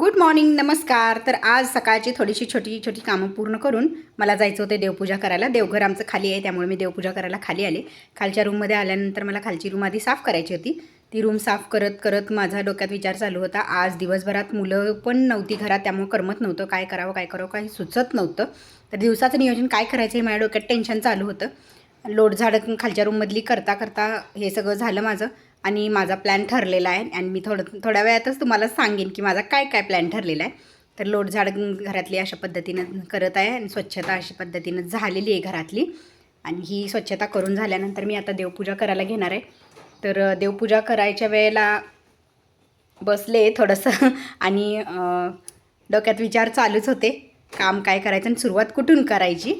Good morning नमस्कार. तर आज सकाळची थोडीशी छोटी छोटी कामं पूर्ण करून मला जायचं होतं देवपूजा करायला. देवघर आमचं खाली आहे त्यामुळे मी देवपूजा करायला खाली आले. खालच्या रूममध्ये आल्यानंतर मला खालची रूम आधी साफ करायची होती. ती रूम साफ करत करत माझा डोक्यात विचार चालू होता. आज दिवसभरात मुलं पण नव्हती घरात त्यामुळे करमत नव्हतं. काय करावं काय करावं काही सुचत नव्हतं. तर दिवसाचं नियोजन काय करायचं हे माझ्या डोक्यात टेन्शन चालू होतं. लोट झाडं खालच्या रूममधली करता करता हे सगळं झालं माझं. आणि माझा प्लॅन ठरलेला आहे आणि मी थोडं थोड्या वेळातच तुम्हाला सांगेन की माझा काय काय प्लॅन ठरलेला आहे. तर लोटझाड घरातली अशा पद्धतीनं करत आहे आणि स्वच्छता अशा पद्धतीनं झालेली आहे घरातली. आणि ही स्वच्छता करून झाल्यानंतर मी आता देवपूजा करायला घेणार आहे. तर देवपूजा करायच्या वेळेला बसले थोडंसं आणि डोक्यात विचार चालूच होते. काम काय करायचं आणि सुरुवात कुठून करायची?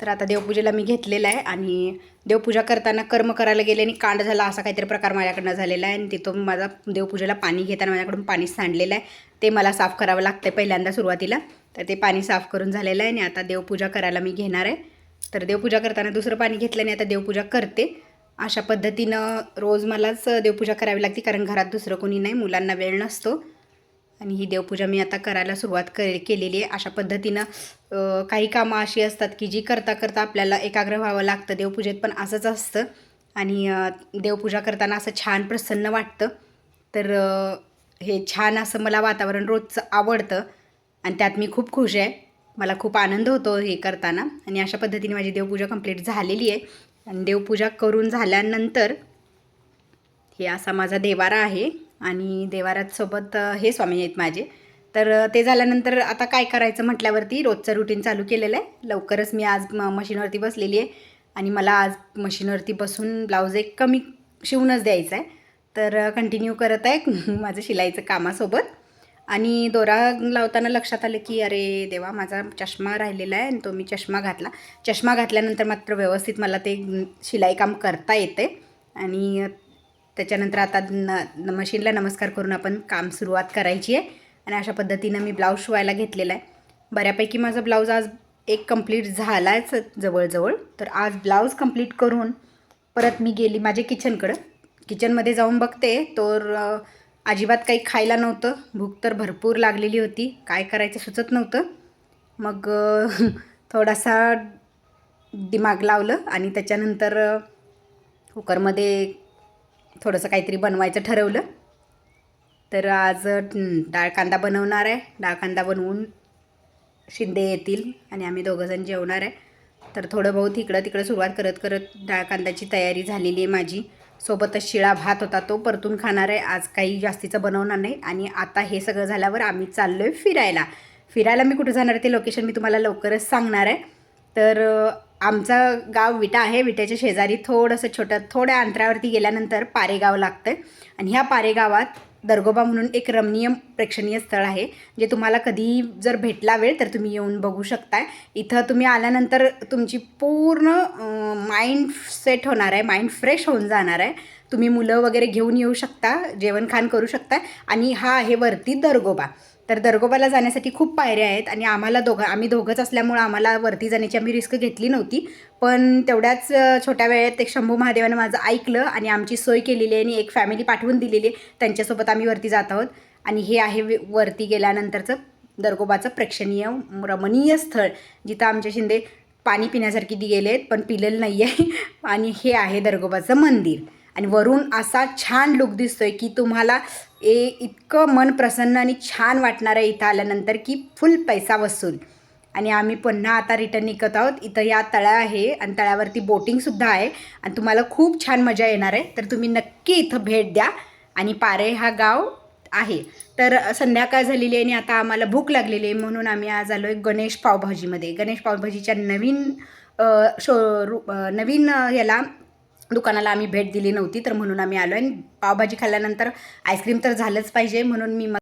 तर आता देवपूजेला मी घेतलेलं आहे आणि देवपूजा करताना कर्म करायला गेले आणि कांड झाला असा काहीतरी प्रकार माझ्याकडनं झालेला आहे. आणि तिथून माझा देवपूजेला पाणी घेताना माझ्याकडून पाणी सांडलेलं आहे. ते मला साफ करावं लागतं आहे पहिल्यांदा सुरुवातीला. तर ते पाणी साफ करून झालेलं आहे आणि आता देवपूजा करायला मी घेणार आहे. तर देवपूजा करताना दुसरं पाणी घेतलं आणि आता देवपूजा करते. अशा पद्धतीनं रोज मलाच देवपूजा करावी लागते कारण घरात दुसरं कोणी नाही मुलांना वेळ नसतो. आणि ही देवपूजा मी आता करायला सुरुवात कर केलेली आहे. अशा पद्धतीनं काही कामं अशी असतात की जी करता करता आपल्याला एकाग्र व्हावं लागतं देवपूजेत पण असंच असतं. आणि देवपूजा करताना असं छान प्रसन्न वाटतं. तर हे छान असं मला वातावरण रोजचं आवडतं. आणि त्यात मी खूप खुश आहे. मला खूप आनंद होतो हे करताना. आणि अशा पद्धतीने माझी देवपूजा कंप्लीट झालेली आहे. आणि देवपूजा करून झाल्यानंतर हे असा माझा देवारा आहे. आणि देवारातसोबत हे स्वामी आहेत माझे. तर ते झाल्यानंतर आता काय करायचं म्हटल्यावरती रोजचं रुटीन चालू केलेलं आहे. लवकरच मी आज म मशीनवरती बसलेली आहे. आणि मला आज मशीनवरती बसून ब्लाऊज एक कमी शिवूनच द्यायचा आहे. तर कंटिन्यू करत आहे माझं शिलाईचं कामासोबत. आणि दोरा लावताना लक्षात आलं की अरे देवा माझा चष्मा राहिलेला आहे आणि तो मी चष्मा घातला. चष्मा घातल्यानंतर मात्र व्यवस्थित मला ते शिलाई काम करता येते आणि त्याच्यानंतर आता न मशीनला नमस्कार करून आपण काम सुरुवात करायची आहे. आणि अशा पद्धतीनं मी ब्लाऊज शिवायला घेतलेला आहे. बऱ्यापैकी माझा ब्लाऊज आज एक कंप्लीट झालाच जवळजवळ. तर आज ब्लाऊज कंप्लीट करून परत मी गेली माझ्या किचनकडं. किचनमध्ये जाऊन बघते तर अजिबात काही खायला नव्हतं. भूक तर भरपूर लागलेली होती. काय करायचं सुचत नव्हतं. मग थोडासा दिमाग लावलं आणि त्याच्यानंतर कुकरमध्ये थोडंसं काहीतरी बनवायचं ठरवलं. तर आज डाळ कांदा बनवणार आहे. डाळ कांदा बनवून शिंदे येतील आणि आम्ही दोघंजण जेवणार आहे. तर थोडं बहुत इकडं तिकडं सुरुवात करत करत डाळ कांद्याची तयारी झालेली आहे माझी. सोबतच शिळा भात होता तो परतून खाणार आहे. आज काही जास्तीचं बनवणार नाही आणि आता हे सगळं झाल्यावर आम्ही चाललो आहे फिरायला. फिरायला मी कुठं जाणार आहे ते लोकेशन मी तुम्हाला लवकरच सांगणार आहे. तर आमचं गाव विटा आहे. विट्याच्या शेजारी थोडंसं छोटं थोड्या अंतरावरती गेल्यानंतर पारेगाव लागतं. आणि ह्या पारेगावात दर्गोबा म्हणून एक रमणीय प्रेक्षणीय स्थळ आहे जे तुम्हाला कधी जर भेटला वेळ तर तुम्ही येऊन बघू शकताय. इथं तुम्ही आल्यानंतर तुमची पूर्ण माइंड सेट होणार आहे माइंड फ्रेश होऊन जाणार आहे. तुम्ही मुलं वगैरे घेऊन येऊ शकता जेवण खाण करू शकता आणि हा आहे वरती दर्गोबा. तर दर्गोबाला जाण्यासाठी खूप पायऱ्या आहेत आणि आम्हाला दोघं आम्ही दोघंच असल्यामुळं आम्हाला वरती जाण्याची आम्ही रिस्क घेतली नव्हती. पण तेवढ्याच छोट्या वेळेत एक शंभू महादेवानं माझं ऐकलं आणि आमची सोय केलेली आहे आणि एक फॅमिली पाठवून दिलेली आहे. त्यांच्यासोबत आम्ही वरती जात आहोत. आणि हे आहे वरती गेल्यानंतरचं दर्गोबाचं प्रेक्षणीय रमणीय स्थळ जिथं आमच्या शिंदे पाणी पिण्यासारखी दी गेले आहेत पण पिलेलं नाही आहे आणि हे आहे दर्गोबाचं मंदिर. आणि वरून असा छान लुक दिसतोय की तुम्हाला ए इतकं मन प्रसन्न आणि छान वाटणार आहे इथं आल्यानंतर की फुल पैसा वसूल. आणि आम्ही पुन्हा आता रिटर्न निघत आहोत. इथं या तळा आहे आणि तळ्यावरती बोटिंगसुद्धा आहे. आणि तुम्हाला खूप छान मजा येणार आहे. तर तुम्ही नक्की इथं भेट द्या. आणि पारे हा गाव आहे. तर संध्याकाळ झालेली आहे आणि आता आम्हाला भूक लागलेली आहे. म्हणून आम्ही आज आलो आहे गणेश पावभाजीमध्ये. गणेश पावभाजीच्या नवीन शो नवीन याला दुकानाला आम्ही भेट दिली नव्हती तर म्हणून आम्ही आलो. आणि पावभाजी खाल्ल्यानंतर आईस्क्रीम तर झालंच पाहिजे म्हणून मी